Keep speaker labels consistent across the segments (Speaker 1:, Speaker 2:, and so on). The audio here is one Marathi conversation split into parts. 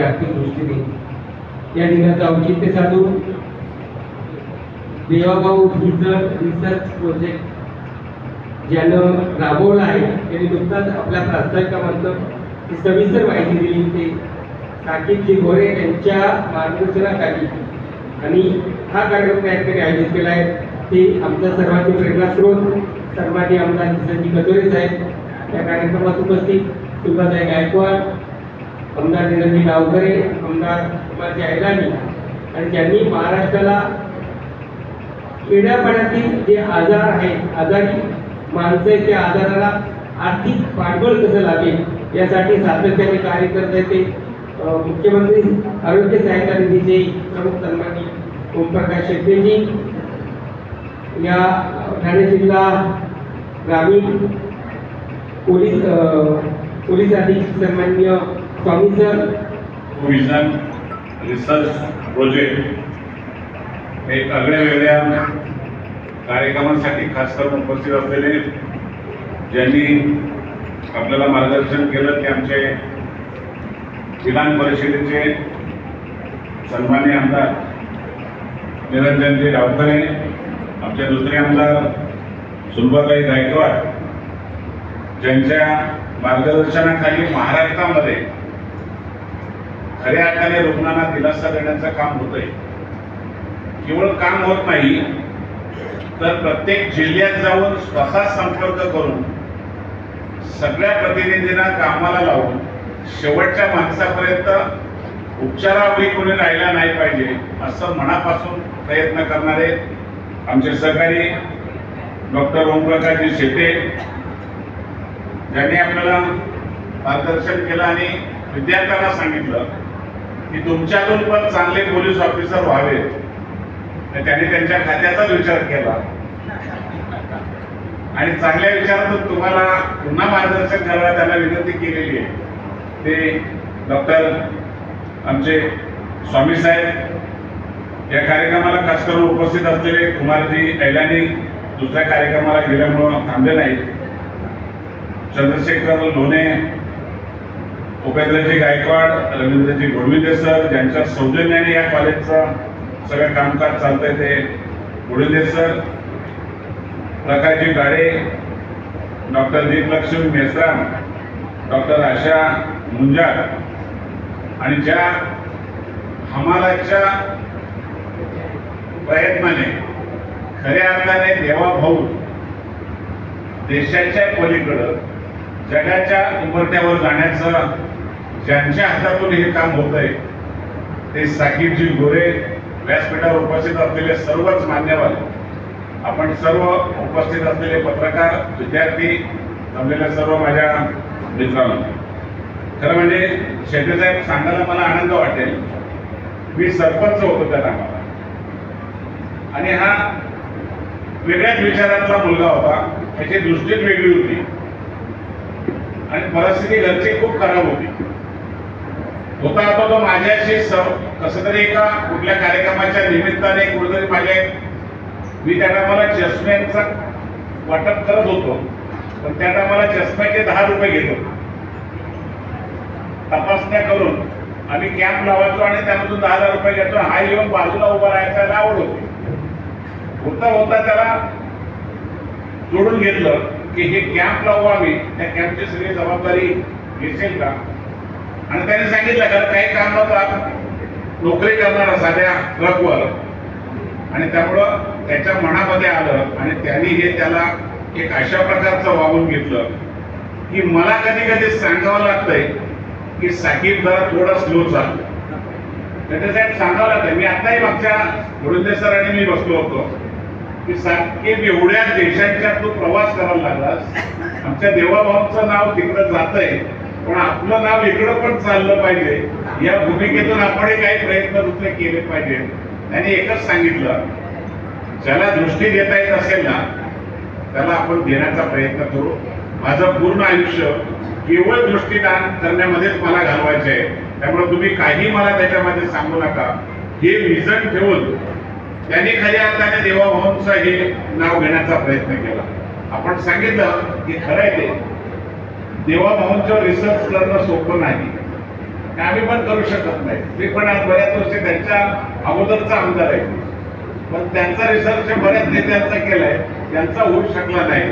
Speaker 1: जागतिक दृष्टीने. या दिनाचं औचित्य साधून देवाभाऊ रिसर्च रिसर्च प्रोजेक्ट ज्यानं राबवला आहे त्यांनी नुकताच आपल्या प्रास्ताविकामधलं सविस्तर माहिती दिली. ते साकेतजी गोरे यांच्या मार्गदर्शनाखाली. आणि हा कार्यक्रम त्या आयोजित केला आहे. ते आमच्या सर्वांचे प्रेरणास्रोत सर्वांनी आमदार निसर्जी कदोरे साहेब या कार्यक्रमात उपस्थित. सुभाताई गायकवाड आमदार निरंजी गावकरे आमदार कुमारजी ऐलानी आणि त्यांनी महाराष्ट्राला खेड्यापाड्यातील जे आजार आहेत आजारी माणसं त्या आजाराला आर्थिक पाठबळ कसं लागेल यासाठी सातत्याने कार्य करत आहे ते मुख्यमंत्री आरोग्य सहायता निधीचे प्रमुख सन्मानी ओमप्रकाश शेट्टीजी या ठाणे जिल्हा ग्रामीण पोलीस पोलीस अधीक्षक सन्मान्य
Speaker 2: विजन रिसर्च प्रोजेक्ट हे आगळ्या वेगळ्या कार्यक्रमासाठी खास करून उपस्थित असलेले ज्यांनी आपल्याला मार्गदर्शन केलं ते आमचे विधान परिषदेचे सन्मान्य आमदार निरंजनजी रावकरे आमचे दुसरे आमदार सुलभाताई गायकवाड ज्यांच्या मार्गदर्शनाखाली महाराष्ट्रामध्ये खऱ्या अर्थाने रुग्णांना दिलासा देण्याचं काम होतंय. केवळ काम होत नाही तर प्रत्येक जिल्ह्यात जाऊन स्वतः संपर्क करून सगळ्या प्रतिनिधींना कामाला लावून शेवटच्या माणसापर्यंत उपचारावेळी कोणी राहिला नाही पाहिजे असं मनापासून प्रयत्न करणारे आमचे सहकारी डॉक्टर ओमप्रकाशजी शेटे ज्यांनी आपल्याला मार्गदर्शन केलं आणि विद्यार्थ्यांना सांगितलं. की तुमच्यातून पण चांगले पोलीस ऑफिसर व्हावेत. तर त्यांनी त्यांच्या खात्याचाच विचार केला. आणि चांगल्या विचारातून तुम्हाला पुन्हा मार्गदर्शन करायला त्यांना विनंती केलेली आहे. ते डॉक्टर आमचे स्वामी साहेब या कार्यक्रमाला खास करून उपस्थित असलेले कुमारजी ऐलानी दुसऱ्या कार्यक्रमाला गेल्यामुळं थांबले नाहीत. चंद्रशेखर लोणे उपेंद्रजी गायकवाड रवींद्रजी गोडविंदे सर ज्यांच्या सौजन्याने या कॉलेजचं सगळं कामकाज चालतंय ते Godwinde sir Prakashji Gade doctor Deeplakshmi Meshram doctor Asha Munjal आणि ज्या हमालाच्या प्रयत्नाने खऱ्या अर्थाने देवाभाऊ देशाच्या पलीकडं जगाच्या उंबरट्यावर जाण्याचं ज्यांच्या हातातून हे काम होत आहे ते साकीबजी गोरे व्यासपीठावर उपस्थित असलेले सर्वच मान्यवर आपण सर्व उपस्थित असलेले पत्रकार विद्यार्थी जमलेल्या सर्व माझ्या मित्रांनो खरं म्हणजे शेट्टीसाहेब सांगायला मला आनंद वाटेल. मी सरपंच होतो त्या कामाला आणि हा वेगळ्याच विचारांचा मुलगा होता त्याची दृष्टीच वेगळी होती. आणि परिस्थिती घरची खूप खराब होती. होता होता तो माझ्याशी कसं तरी एका कुठल्या कार्यक्रमाच्या निमित्ताने कुठेतरी माझ्या मी त्या टायमाला चष्म्यांचा वाटप करत होतो. पण त्या टायमाला चष्म्याचे दहा रुपये घेतो तपासण्या करून आम्ही कॅम्प लावायचो आणि त्यामधून दहा हजार रुपये घेतो हा येऊन बाजूला उभा राहायचा आवड होती. होता होता त्याला जोडून घेतलं की हे कॅम्प लावू आम्ही त्या कॅम्पची सगळी जबाबदारी घेशील का? आणि त्याने सांगितलं का काही काम नव्हतं नोकरी करणार साध्या ट्रकवर आणि त्यामुळं त्याच्या मनामध्ये आलं आणि त्यांनी हे त्याला एक अशा प्रकारचं वागून घेतलं की मला कधी कधी सांगावं लागतंय की साकीब जरा थोडा स्लो चाल त्याच्यासाठी सांगावं लागतंय. मी आताही मागच्या गुरुंदे सर आणि मी बसलो होतो की साकीब एवढ्या देशांच्या तू प्रवास करायला लागलास आमच्या देवाभाऊंचं नाव तिकडं जातंय. पण आपलं नाव इकडं पण चाललं पाहिजे. या भूमिकेतून आपणही काही प्रयत्न दुसरे केले पाहिजे. त्यांनी एकच सांगितलं. ज्याला दृष्टी देता येत असेल ना त्याला आपण देण्याचा प्रयत्न करू. माझं पूर्ण आयुष्य केवळ दृष्टीदान करण्यामध्येच मला घालवायचे आहे त्यामुळे तुम्ही काही मला त्याच्यामध्ये सांगू नका. हे विजन ठेवून त्यांनी खऱ्या अर्थाने देवाभाऊंचं हे नाव घेण्याचा प्रयत्न केला. आपण सांगितलं की खरं आहे ते. देवाभाऊंचं रिसर्च करणं सोपं नाही. आम्ही पण करू शकत नाही. ते पण आज बऱ्याच वर्षी त्यांच्या अगोदरचा आमदार आहे. पण त्यांचा रिसर्च बऱ्याच नेत्यांचा केलाय त्यांचा होऊ शकला नाही.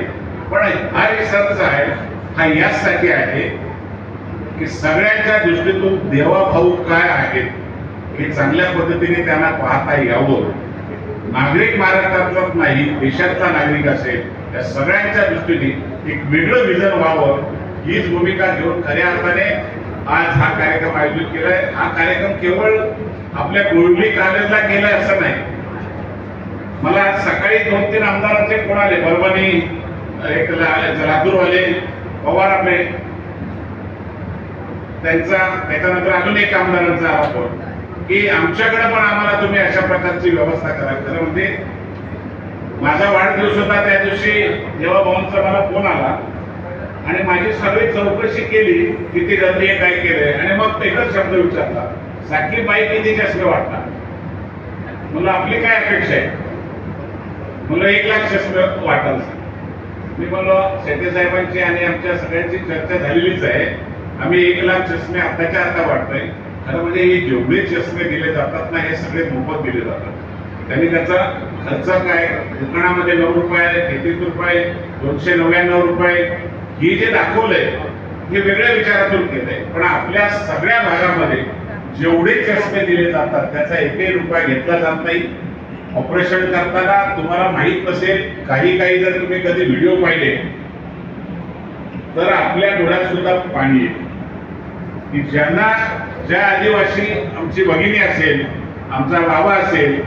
Speaker 2: पण हा रिसर्च आहे हा याचसाठी आहे की सगळ्यांच्या दृष्टीतून देवाभाऊ काय आहेत हे चांगल्या पद्धतीने त्यांना पाहता यावं. नागरिक महाराष्ट्रातलाच नाही देशातला नागरिक असेल या सगळ्यांच्या दृष्टीने एक वेगळं विजन व्हावं. हीच भूमिका घेऊन खऱ्या अर्थाने आज हा कार्यक्रम आयोजित केलाय. हा कार्यक्रम केवळ आपल्या गोळली कॉलेजला केलाय असं नाही. मला आज सकाळी दोन तीन आमदारांचे फोन आले परभणी एक लातूरवाले पवार आपले. त्यांचा त्याच्यानंतर अजून एक आमदारांचा आला फोन की आमच्याकडे पण आम्हाला तुम्ही अशा प्रकारची व्यवस्था करा खरं म्हणजे माझा वाढदिवस होता त्या दिवशी जेव्हा भाऊंचा मला फोन आला आणि माझी सगळी चौकशी केली किती ती आहे काय केलंय. आणि मग एकच शब्द विचारला साखी बाई किती चष्मे वाटतात मला आपली काय अपेक्षा आहे? मला एक लाख चष्मे वाटाल मी म्हणलो शेट्टे साहेबांची आणि आमच्या सगळ्यांची चर्चा झालेलीच आहे. आम्ही एक लाख चष्मे आताच्या आता वाटतोय खरं म्हणजे हे जेवढे चष्मे दिले जातात ना हे सगळे मोफत दिले जातात. त्यांनी त्याचा खर्च काय? दुकानामध्ये नऊ रुपये तेहतीस रुपये दोनशे नव्याण्णव रुपये हे जे दाखवलंय हे वेगळ्या विचारातून केलंय. पण आपल्या सगळ्या भागामध्ये जेवढे चष्मे दिले जातात त्याचा एकही रुपया घेतला जात नाही. ऑपरेशन करताना तुम्हाला माहीत नसेल काही काही जर तुम्ही कधी व्हिडिओ पाहिले तर आपल्या डोळ्यात सुद्धा पाणी येईल की ज्यांना ज्या आदिवासी आमची भगिनी असेल आमचा बाबा असेल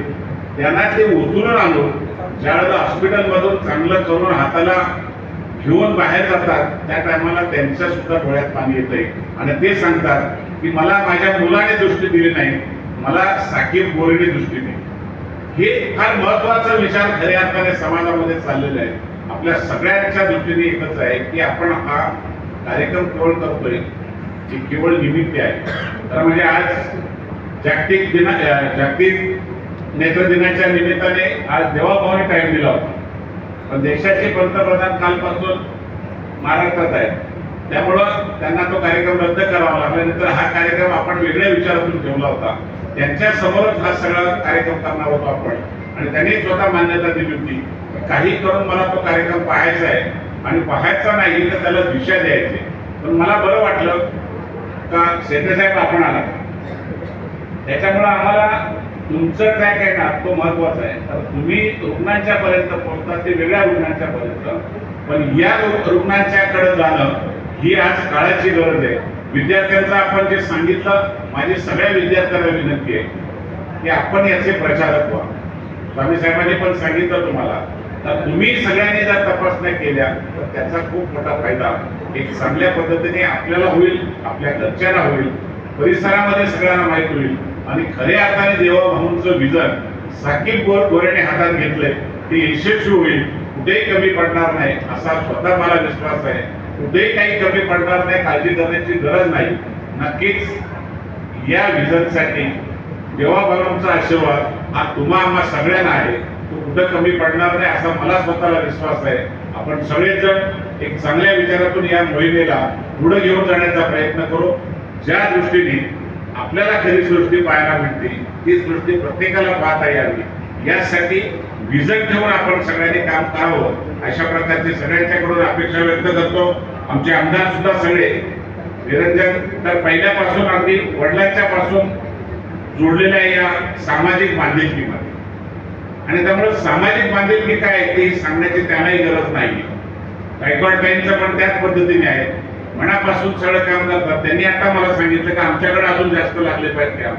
Speaker 2: त्यांना ते उचलून आणून ज्यावेळेला हॉस्पिटलमधून चांगलं करून हाताला घेऊन बाहेर जातात त्या टायमाला त्यांच्या सुद्धा डोळ्यात पाणी येतंय. आणि ते सांगतात की मला माझ्या मुलाने दृष्टी दिली नाही मला साकीब गोरेने दृष्टी दिली. हे फार महत्त्वाचा विचार खऱ्या अर्थाने समाजामध्ये चाललेला आहे. आपल्या सगळ्यांच्या दृष्टीने एकच आहे की आपण हा कार्यक्रम केवळ करतोय हे केवळ निमित्त आहे. तर म्हणजे आज जागतिक दिना जागतिक नेत्र दिनाच्या निमित्ताने आज देवाभावाने टाइम दिला होता. पण देशाचे पंतप्रधान कालपासून महाराष्ट्रात आहेत. त्यामुळं त्यांना तो कार्यक्रम रद्द करावा लागला नंतर हा कार्यक्रम आपण वेगळ्या विचारातून ठेवला होता. त्यांच्या समोरच हा सगळा कार्यक्रम करणार होतो आपण. आणि त्यांनी स्वतः मान्यता दिली होती. काही करून मला तो कार्यक्रम पाहायचा आहे. आणि पाहायचा नाही तर त्याला दिशा द्यायची. पण मला बरं वाटलं का साहेब आपण आला त्याच्यामुळं आम्हाला तुमचं काय काय ना तो महत्त्वाचा आहे. तर तुम्ही रुग्णांच्या पर्यंत पोहोचता ते वेगळ्या रुग्णांच्या पर्यंत. पण या रु- रुग्णांच्याकडे जाणं ही आज काळाची गरज आहे. विद्यार्थ्यांचं आपण जे सांगितलं माझी सगळ्या विद्यार्थ्यांना विनंती आहे की आपण याचे प्रचारक व्हा. स्वामी साहेबांनी पण सांगितलं तुम्हाला. तर तुम्ही सगळ्यांनी जर तपासण्या केल्या तर त्याचा खूप मोठा फायदा. एक चांगल्या पद्धतीने आपल्याला होईल आपल्या घरच्यांना होईल. परिसरामध्ये सगळ्यांना माहीत होईल. आणि खऱ्या अर्थाने देवाभाऊंचं विजन साकीब गोर गोरेने हातात घेतलंय. ते यशस्वी होईल. कुठेही कमी पडणार नाही असा स्वतः मला विश्वास आहे. कुठेही काही कमी पडणार नाही काळजी करण्याची गरज नाही. नक्कीच या विजनसाठी देवाभाऊंचा आशीर्वाद हा तुम्हा आम्हा सगळ्यांना आहे. तो कुठं कमी पडणार नाही असा मला स्वतःला विश्वास आहे. आपण सगळेजण एक चांगल्या विचारातून या मोहिमेला पुढे घेऊन जाण्याचा प्रयत्न करू. ज्या दृष्टीने आपल्याला खरी सृष्टी पाहायला मिळते. ती सृष्टी प्रत्येकाला पाहता यावी. यासाठी विजन ठेवून आपण सगळ्यांनी काम करावं. अशा प्रकारची सगळ्यांच्याकडून अपेक्षा व्यक्त करतो. आमचे आमदार सुद्धा सगळे निरंजन तर पहिल्यापासून अगदी वडिलांच्या पासून जोडलेल्या या सामाजिक बांधिलकीमध्ये. आणि त्यामुळे सामाजिक बांधिलकी काय आहे ते सांगण्याची त्यांनाही गरज नाही गायकवाड पण त्याच पद्धतीने आहे. मनापासून सगळं काम करतात. त्यांनी आता मला सांगितलं की आमच्याकडे अजून जास्त लागले पाहिजे काम.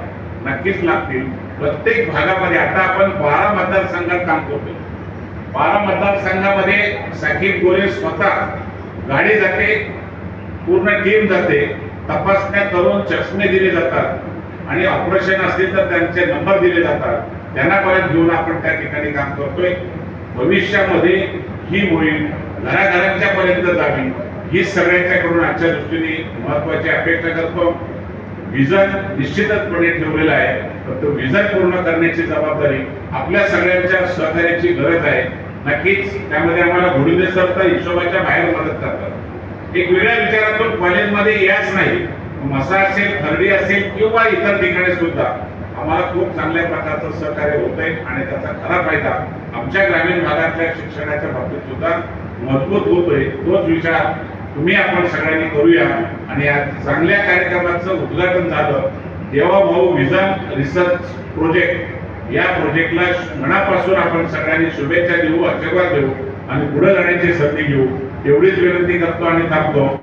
Speaker 2: नक्कीच लागतील. प्रत्येक भागामध्ये आता आपण बारा मतदारसंघात काम करतो बारा मतदारसंघामध्ये साकीब गोरे स्वतः गाडी जाते पूर्ण टीम जाते तपासण्या करून चष्मे दिले जातात. आणि ऑपरेशन असतील तर त्यांचे नंबर दिले जातात. त्यांना परत घेऊन आपण त्या ठिकाणी काम करतोय. भविष्यामध्ये ही मोहीम घराघरांच्या पर्यंत जावी ही सगळ्यांच्याकडून आजच्या दृष्टीने महत्वाची अपेक्षा करतो. विजन निश्चितपणे ठेवलेलं आहे. पण तो विजन पूर्ण करण्याची जबाबदारी आपल्या सगळ्यांच्या सहकार्याची गरज आहे. नक्कीच त्यामध्ये आम्हाला घोडीने सर तर हिशोबाच्या बाहेर मदत करतात. एक वेगळ्या विचारातून कॉलेजमध्ये याच नाही. मसा असेल खर्डी असेल किंवा इतर ठिकाणी सुद्धा. आम्हाला खूप चांगल्या प्रकारचं सहकार्य होत आहे आणि त्याचा खरा फायदा आमच्या ग्रामीण भागातल्या शिक्षणाच्या बाबतीत सुद्धा मजबूत होतोय तोच विचार तुम्ही आपण सगळ्यांनी करूया. आणि या चांगल्या कार्यक्रमाचं उद्घाटन झालं. देवा भाऊ विजन रिसर्च प्रोजेक्ट. या प्रोजेक्टला मनापासून आपण सगळ्यांनी शुभेच्छा देऊ आशीर्वाद देऊ आणि पुढे जाण्याची संधी घेऊ. एवढीच विनंती करतो आणि थांबतो.